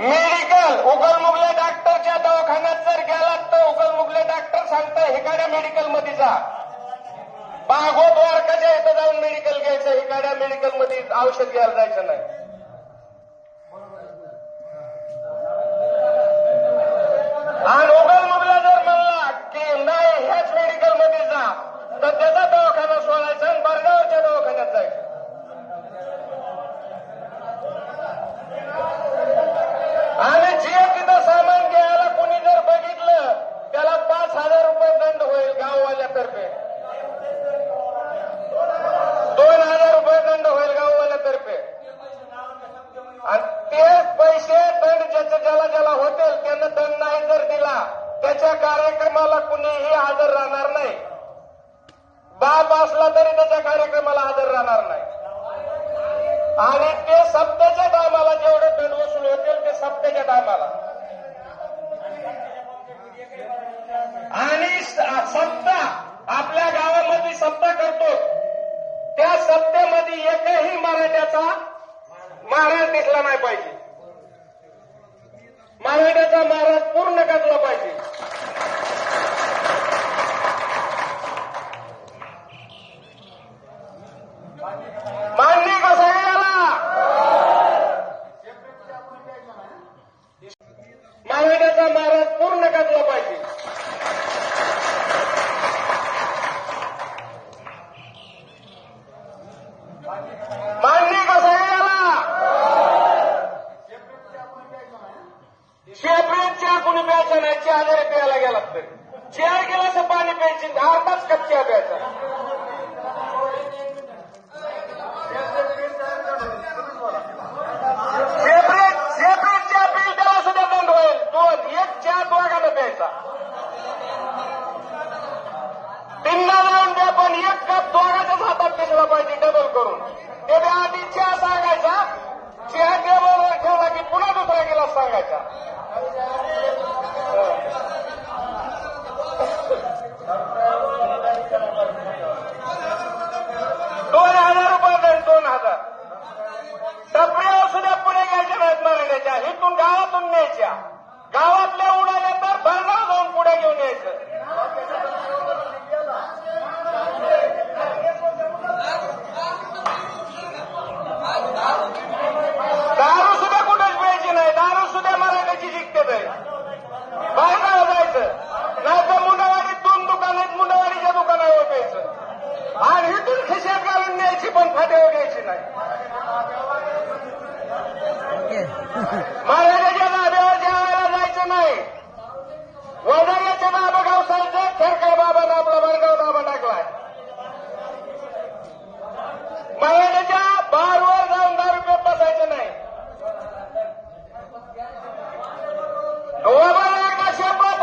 Medical उगलमुगल्या डॉक्टरच्या दवाखान्यात जर गेलात तर उगलमुगले डॉक्टर सांगता हिकाड्या मेडिकलमध्ये जा. बागो द्वारकाच्या इथं जाऊन मेडिकल घ्यायचं हिकाड्या मेडिकलमध्ये औषध घ्यायला जायचं नाही. पैसे दंड ज्याच्या ज्याला ज्याला होतील त्यांना दंड नाही जर दिला त्याच्या कार्यक्रमाला कुणीही हजर राहणार नाही. बाप असला तरी त्याच्या कार्यक्रमाला हजर राहणार नाही. आणि ते सप्त्याच्या टायमाला जेवढे दंड वसूल होतील ते सप्त्याच्या टायमाला. आणि सत्ता आपल्या गावामध्ये सत्ता करतो त्या सत्तेमध्ये एकही मराठ्याचा महाराज दिसला नाही पाहिजे. मराठ्याचा महाराज पूर्ण करला पाहिजे मान्य कसा याला मराठ्याचा महाराज पूर्ण करला पाहिजे Thank you याला सेपरेट चहा कोणी प्यायचा नाही चहा जरी प्यायला गेला तरी चहा गेल्याचं पाणी प्यायची अर्धाच कप चहा प्यायचा. सेपरेट सेपरेट चहा पिल त्याला सुद्धा बंद होईल. दोन एक चहा दोघांना प्यायचा. गिलास दोन हजार रुपये दोन हजार. टपऱ्यावर सुद्धा पुढे घ्यायच्या नाहीत मराठ्याच्या इथून गावातून न्यायच्या. गावातल्या जाणून घ्यायची पण फाट्यावर घ्यायची नाही. महाराजाच्या नाव्यावर जेवायला जायचं नाही. वडाळ्याच्या नाबगाव सांगते खरकर बाबानं आपला वडगाव दाबा टाकलाय महाराजाच्या बारवर जाऊन दहा रुपये बसायचे नाही. वडाळ्या का शपथ